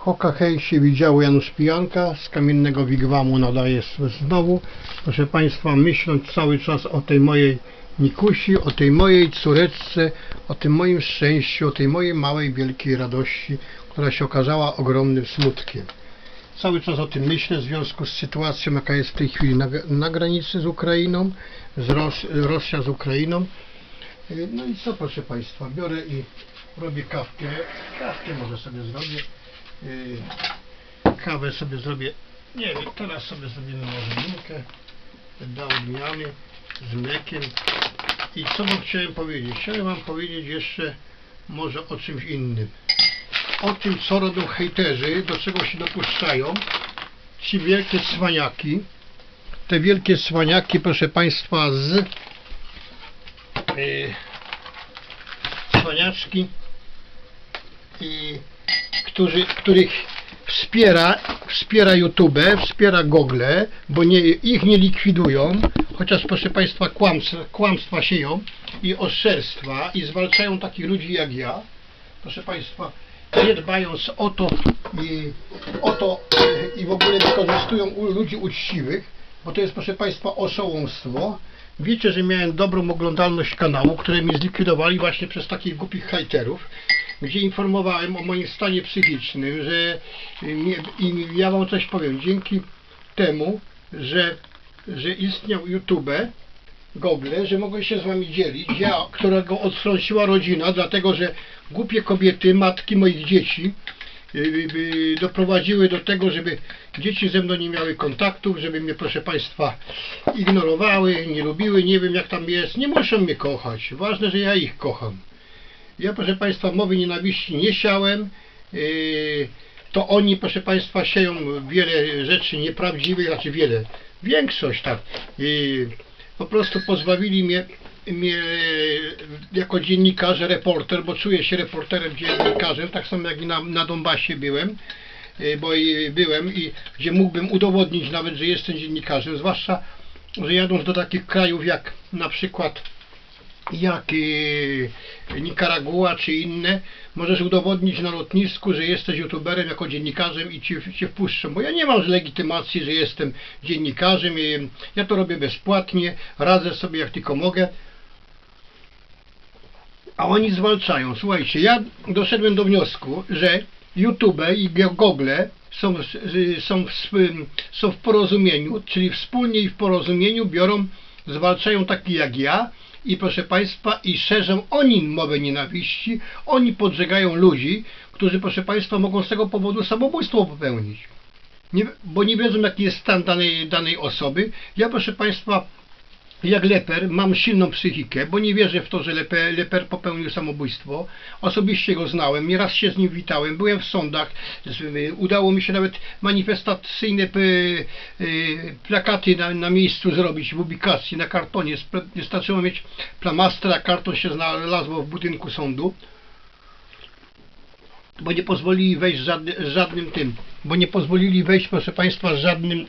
Hoka hej się widziało Janusz Pijanka z kamiennego wigwamu nadaje znowu. Proszę Państwa, myśląc cały czas o tej mojej Nikusi, o tej mojej córeczce, o tym moim szczęściu, o tej mojej małej, wielkiej radości, która się okazała ogromnym smutkiem. Cały czas o tym myślę w związku z sytuacją, jaka jest w tej chwili na, na granicy z Ukrainą, z Ros Rosja z Ukrainą. No i co proszę Państwa, biorę i robię kawkę. Kawkę może sobie zrobię. Yy, kawę sobie zrobię. Nie wiem, teraz sobie zrobimy może minkę. Dla odmiany z mlekiem. I co wam chciałem powiedzieć? Chciałem wam powiedzieć jeszcze może o czymś innym. O tym, co robią hejterzy, do czego się dopuszczają. Ci wielkie cwaniaki. Te wielkie cwaniaki, proszę Państwa, z yy, i którzy, których wspiera, wspiera YouTube, wspiera Google, bo nie, ich nie likwidują, chociaż proszę Państwa kłamstwa, kłamstwa sieją i oszczerstwa i zwalczają takich ludzi jak ja, proszę Państwa, nie dbając o to i, o to e, i w ogóle wykorzystują u- ludzi uczciwych, bo to jest proszę Państwa oszołomstwo. Wiecie, że miałem dobrą oglądalność kanału, które mi zlikwidowali właśnie przez takich głupich hejterów, gdzie informowałem o moim stanie psychicznym, że y, i ja Wam coś powiem, dzięki temu, że, że istniał YouTube, Google, że mogę się z Wami dzielić, ja, którego odtrąciła rodzina, dlatego że głupie kobiety, matki moich dzieci, y, y, doprowadziły do tego, żeby dzieci ze mną nie miały kontaktów, żeby mnie, proszę Państwa, ignorowały, nie lubiły, nie wiem jak tam jest, nie muszą mnie kochać, ważne, że ja ich kocham. Ja, proszę Państwa, mowy nienawiści nie siałem, yy, to oni, proszę Państwa, sieją wiele rzeczy nieprawdziwych, znaczy wiele, większość tak, yy, po prostu pozbawili mnie, mnie jako dziennikarza, reporter, bo czuję się reporterem, dziennikarzem, tak samo jak i na, na Donbasie byłem, yy, bo i byłem i gdzie mógłbym udowodnić nawet, że jestem dziennikarzem, zwłaszcza, że jadąc do takich krajów jak na przykład jak e, Nikaragua czy inne, możesz udowodnić na lotnisku, że jesteś youtuberem jako dziennikarzem i cię, cię wpuszczą, bo ja nie mam legitymacji, że jestem dziennikarzem, e, ja to robię bezpłatnie, radzę sobie jak tylko mogę, a oni zwalczają. Słuchajcie, ja doszedłem do wniosku, że YouTube i Google są, z- są, w, są w porozumieniu, czyli wspólnie i w porozumieniu biorą, zwalczają takich jak ja i proszę Państwa, i szerzą oni mowę nienawiści, oni podżegają ludzi, którzy proszę Państwa mogą z tego powodu samobójstwo popełnić. Nie, bo nie wiedzą jaki jest stan danej, danej osoby. Ja proszę Państwa jak leper mam silną psychikę, bo nie wierzę w to, że leper, leper popełnił samobójstwo. Osobiście go znałem, nieraz się z nim witałem, byłem w sądach, z- udało mi się nawet manifestacyjne p- y, plakaty na, na miejscu zrobić w ubikacji, na kartonie. Wystarczyło mieć plamastra, karton się znalazło w budynku sądu bo nie pozwolili wejść żadny, żadnym tym, bo nie pozwolili wejść, proszę Państwa, żadnym,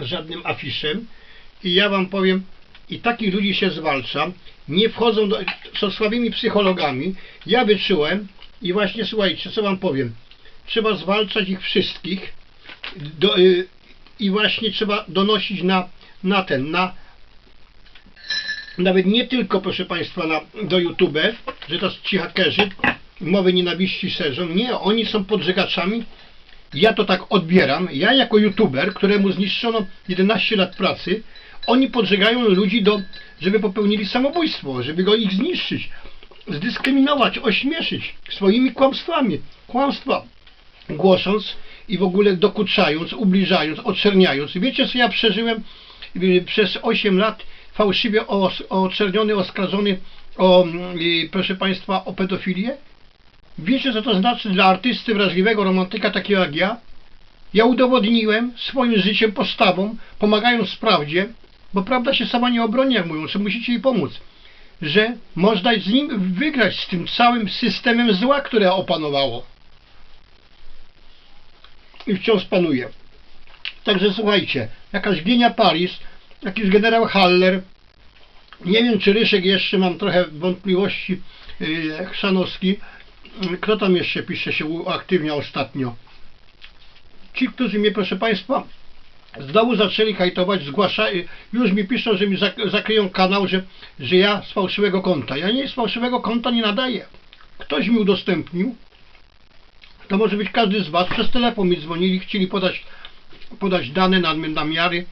żadnym afiszem. I ja Wam powiem, i takich ludzi się zwalcza, nie wchodzą do, są słabymi psychologami. Ja wyczułem i właśnie słuchajcie, co Wam powiem, trzeba zwalczać ich wszystkich do, y, i właśnie trzeba donosić na, na ten, na nawet nie tylko, proszę Państwa, na, do YouTube, że to ci hakerzy mowy nienawiści szerzą. Nie, oni są podżegaczami. Ja to tak odbieram. Ja jako YouTuber, któremu zniszczono 11 lat pracy, oni podżegają ludzi do, żeby popełnili samobójstwo, żeby go ich zniszczyć, zdyskryminować, ośmieszyć swoimi kłamstwami. Kłamstwa głosząc i w ogóle dokuczając, ubliżając, oczerniając. Wiecie co ja przeżyłem y, przez 8 lat fałszywie oczerniony, oskarżony o, mm, proszę Państwa, o pedofilię? Wiecie co to znaczy dla artysty wrażliwego romantyka takiego jak ja? Ja udowodniłem swoim życiem, postawą, pomagając prawdzie, bo prawda się sama nie obroni, jak mówią, czy musicie jej pomóc, że można z nim wygrać z tym całym systemem zła, które opanowało i wciąż panuje. Także słuchajcie, jakaś Gienia Paris, jakiś generał Haller, nie wiem czy Ryszek jeszcze mam trochę wątpliwości, yy, Chrzanowski, kto tam jeszcze pisze się uaktywnia ostatnio? Ci, którzy mnie, proszę Państwa, znowu zaczęli hajtować, zgłaszają, już mi piszą, że mi zak- zakryją kanał, że, że ja z fałszywego konta. Ja nie z fałszywego konta nie nadaję. Ktoś mi udostępnił, to może być każdy z Was, przez telefon mi dzwonili, chcieli podać, podać dane na namiary.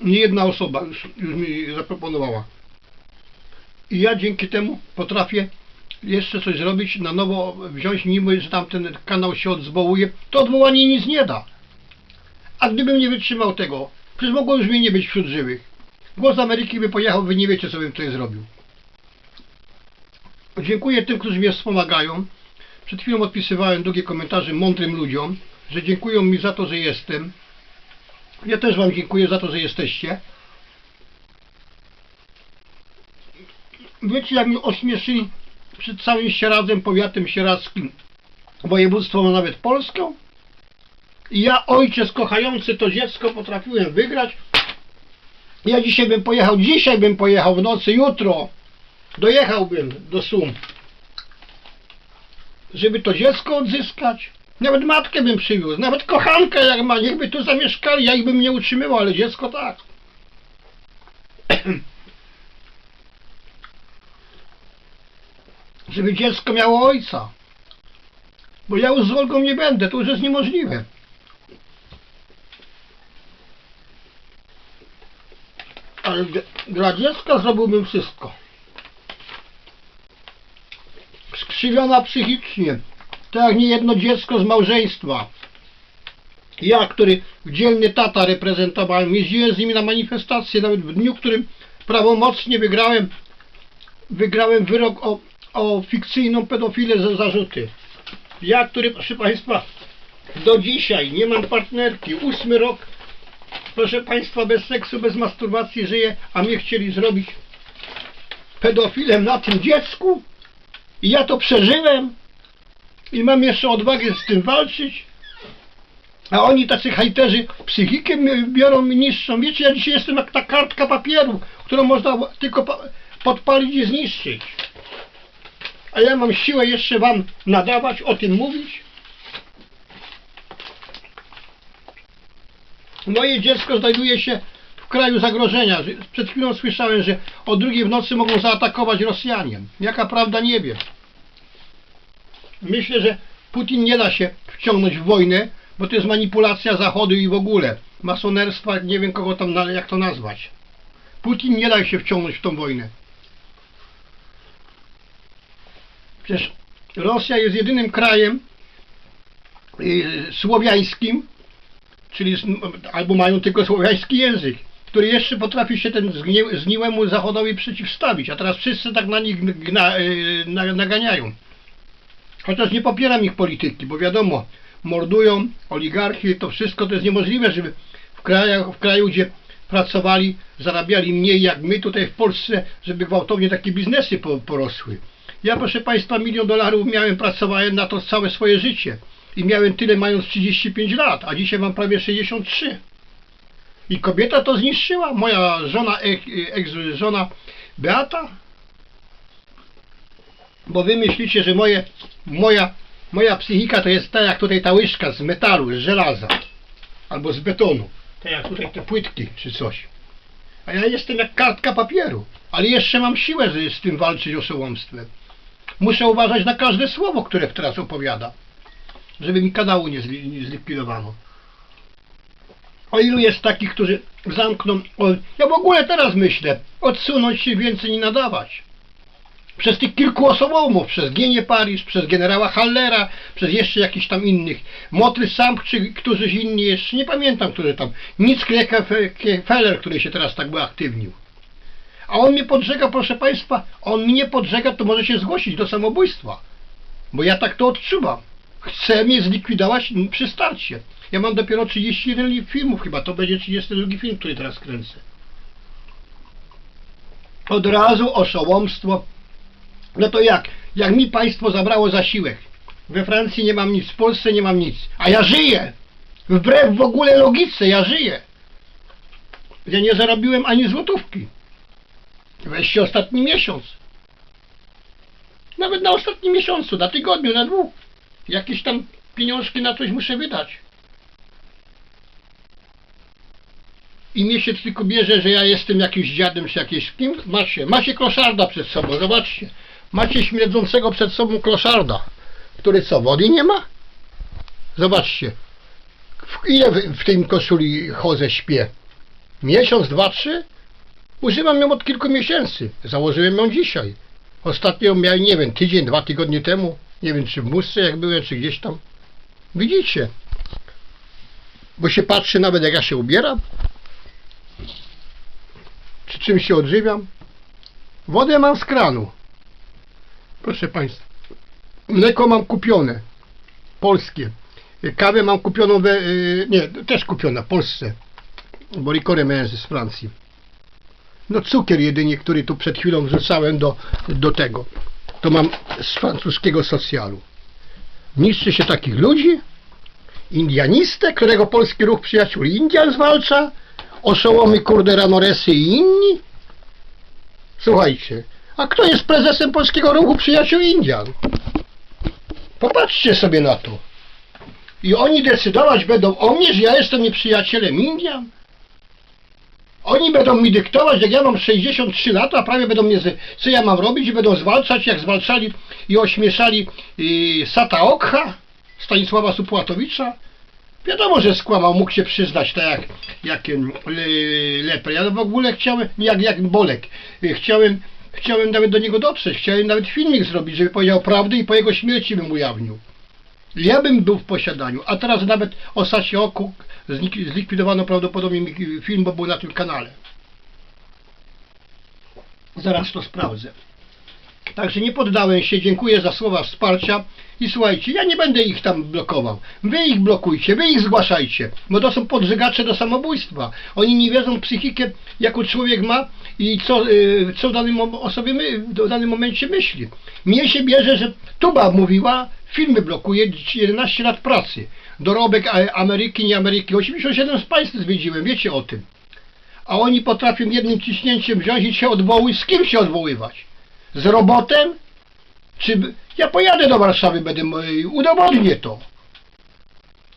Nie jedna osoba już, już mi zaproponowała. I ja dzięki temu potrafię jeszcze coś zrobić, na nowo wziąć, niby, że tamten kanał się odzwołuje, to odwołanie nic nie da. A gdybym nie wytrzymał tego, przecież mogło już mnie nie być wśród żywych. Głos Ameryki by pojechał, wy nie wiecie, co bym tutaj zrobił. Dziękuję tym, którzy mnie wspomagają. Przed chwilą odpisywałem długie komentarze mądrym ludziom, że dziękują mi za to, że jestem. Ja też Wam dziękuję za to, że jesteście. Wiecie, jak mnie ośmieszyli przed całym Sieradem, powiatem sieradzkim, województwem, a nawet Polską? I ja, ojciec kochający to dziecko, potrafiłem wygrać. Ja dzisiaj bym pojechał, dzisiaj bym pojechał w nocy, jutro dojechałbym do Sum, żeby to dziecko odzyskać. Nawet matkę bym przywiózł, nawet kochankę jak ma, niechby tu zamieszkali, ja ich bym nie utrzymywał, ale dziecko tak. żeby dziecko miało ojca. Bo ja już z Olgą nie będę, to już jest niemożliwe. Ale dla dziecka zrobiłbym wszystko. Skrzywiona psychicznie, tak jak niejedno dziecko z małżeństwa. Ja, który dzielny tata reprezentowałem, jeździłem z nimi na manifestacje, nawet w dniu, w którym prawomocnie wygrałem, wygrałem wyrok o, o fikcyjną pedofilę za zarzuty. Ja, który, proszę Państwa, do dzisiaj nie mam partnerki, ósmy rok, proszę Państwa, bez seksu, bez masturbacji żyję, a mnie chcieli zrobić pedofilem na tym dziecku i ja to przeżyłem i mam jeszcze odwagę z tym walczyć. A oni tacy hajterzy psychikę biorą mi niższą. Wiecie, ja dzisiaj jestem jak ta kartka papieru, którą można tylko pa- podpalić i zniszczyć. A ja mam siłę jeszcze wam nadawać, o tym mówić. Moje dziecko znajduje się w kraju zagrożenia. Że- Przed chwilą słyszałem, że o drugiej w nocy mogą zaatakować Rosjanie. Jaka prawda, nie wiem. Myślę, że Putin nie da się wciągnąć w wojnę, bo to jest manipulacja Zachodu i w ogóle masonerstwa, nie wiem kogo tam, jak to nazwać. Putin nie da się wciągnąć w tą wojnę. Przecież Rosja jest jedynym krajem y, słowiańskim, czyli albo mają tylko słowiański język, który jeszcze potrafi się ten zgnie, zgniłemu Zachodowi przeciwstawić, a teraz wszyscy tak na nich gna, y, na, naganiają. Chociaż nie popieram ich polityki, bo wiadomo, mordują oligarchi, to wszystko to jest niemożliwe, żeby w, krajach, w kraju, gdzie pracowali, zarabiali mniej jak my tutaj w Polsce, żeby gwałtownie takie biznesy po, porosły. Ja proszę Państwa milion dolarów miałem, pracowałem na to całe swoje życie i miałem tyle mając 35 lat, a dzisiaj mam prawie 63. I kobieta to zniszczyła, moja żona, eks-żona Beata, bo wy myślicie, że moje, moja, moja psychika to jest tak jak tutaj ta łyżka z metalu, z żelaza albo z betonu, tak jak tutaj te płytki czy coś. A ja jestem jak kartka papieru, ale jeszcze mam siłę z, z tym walczyć oszołomstwem. Muszę uważać na każde słowo, które teraz opowiada, żeby mi kanału nie, zli, nie zlikwidowano. O ilu jest takich, którzy zamkną, o, ja w ogóle teraz myślę, odsunąć się więcej nie nadawać przez tych kilku osobomów, przez Gienie Paris, przez generała Hallera, przez jeszcze jakichś tam innych, Motry Samp, czy którzyś inni jeszcze, nie pamiętam, który tam, nic Feller, który się teraz tak uaktywnił. A on mnie podżega, proszę Państwa, on mnie podżega, to może się zgłosić do samobójstwa, bo ja tak to odczuwam. Chce mnie zlikwidować przy starcie. Ja mam dopiero 31 li- filmów chyba, to będzie 32 film, który teraz kręcę. Od razu oszołomstwo, no to jak? Jak mi państwo zabrało zasiłek. We Francji nie mam nic, w Polsce nie mam nic. A ja żyję! Wbrew w ogóle logice, ja żyję. Ja nie zarobiłem ani złotówki. Weźcie ostatni miesiąc. Nawet na ostatnim miesiącu, na tygodniu, na dwóch. Jakieś tam pieniążki na coś muszę wydać. I mnie się tylko bierze, że ja jestem jakimś dziadem czy jakimś kim. Macie, macie kloszarda przed sobą, zobaczcie. Macie śmierdzącego przed sobą kloszarda, który co, wody nie ma? Zobaczcie. W, ile w, w tym koszuli chodzę, śpię? Miesiąc, dwa, trzy? Używam ją od kilku miesięcy. Założyłem ją dzisiaj. Ostatnio miałem, nie wiem, tydzień, dwa tygodnie temu. Nie wiem, czy w Musce jak byłem, czy gdzieś tam. Widzicie? Bo się patrzy nawet jak ja się ubieram. Czy czym się odżywiam. Wodę mam z kranu. Proszę Państwa. Mleko mam kupione. Polskie. Kawę mam kupioną we... y, Nie, też kupiona w Polsce. Bo likory miałem z Francji. No cukier jedynie, który tu przed chwilą wrzucałem do, do tego. To mam z francuskiego socjalu. Niszczy się takich ludzi? Indianistę, którego Polski Ruch Przyjaciół Indian zwalcza? Oszołomy kurde Ranoresy i inni? Słuchajcie, a kto jest prezesem Polskiego Ruchu Przyjaciół Indian? Popatrzcie sobie na to. I oni decydować będą o mnie, że ja jestem nieprzyjacielem Indian? Oni będą mi dyktować, jak ja mam 63 lata, a prawie będą mnie, co ja mam robić i będą zwalczać, jak zwalczali i ośmieszali yy, Sata Okha, Stanisława Supłatowicza. Wiadomo, że skłamał, mógł się przyznać, tak jak, jak em, le, Lepre. Ja w ogóle chciałem, jak, jak Bolek, yy, chciałem, chciałem nawet do niego dotrzeć, chciałem nawet filmik zrobić, żeby powiedział prawdę i po jego śmierci bym ujawnił. Ja bym był w posiadaniu, a teraz nawet o Sasie Oku zlik- zlikwidowano prawdopodobnie film, bo był na tym kanale. Zaraz to sprawdzę. Także nie poddałem się, dziękuję za słowa wsparcia i słuchajcie, ja nie będę ich tam blokował. Wy ich blokujcie, wy ich zgłaszajcie, bo to są podżygacze do samobójstwa. Oni nie wiedzą psychikę, jaką człowiek ma i co, y, co w danym my, w danym momencie myśli. Mnie się bierze, że Tuba mówiła, filmy blokuje 11 lat pracy. Dorobek Ameryki, nie Ameryki. 87 z państw zwiedziłem, wiecie o tym. A oni potrafią jednym ciśnięciem wziąć i się odwołuj. Z kim się odwoływać? Z robotem? Czy ja pojadę do Warszawy, będę udowodnię to.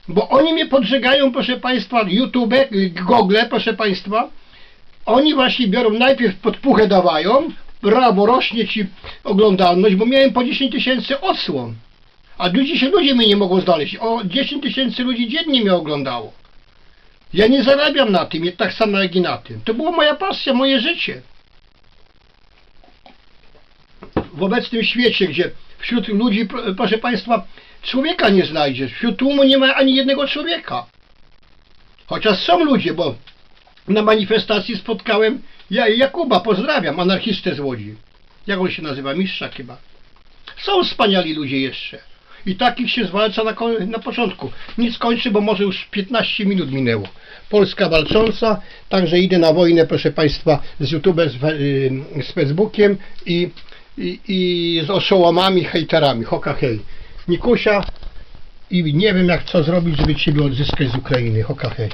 Bo oni mnie podżegają, proszę Państwa, YouTube, Google, proszę Państwa. Oni właśnie biorą, najpierw podpuchę dawają, brawo, rośnie Ci oglądalność, bo miałem po 10 tysięcy odsłon. A dzisiaj ludzie mnie nie mogą znaleźć. O 10 tysięcy ludzi dziennie mnie oglądało. Ja nie zarabiam na tym, tak samo jak i na tym. To była moja pasja, moje życie. W obecnym świecie, gdzie wśród ludzi, pro- proszę Państwa, człowieka nie znajdziesz. Wśród tłumu nie ma ani jednego człowieka. Chociaż są ludzie, bo na manifestacji spotkałem ja, Jakuba, pozdrawiam, anarchistę z Łodzi. Jak on się nazywa? Mistrza chyba. Są wspaniali ludzie jeszcze. I takich się zwalcza na, na początku. Nic kończy, bo może już 15 minut minęło. Polska walcząca, także idę na wojnę, proszę Państwa, z YouTube, z, y, z Facebookiem i, i, i z oszołomami, hejterami. Hoka hej. Nikusia i nie wiem jak co zrobić, żeby Ciebie odzyskać z Ukrainy. Hoka hej.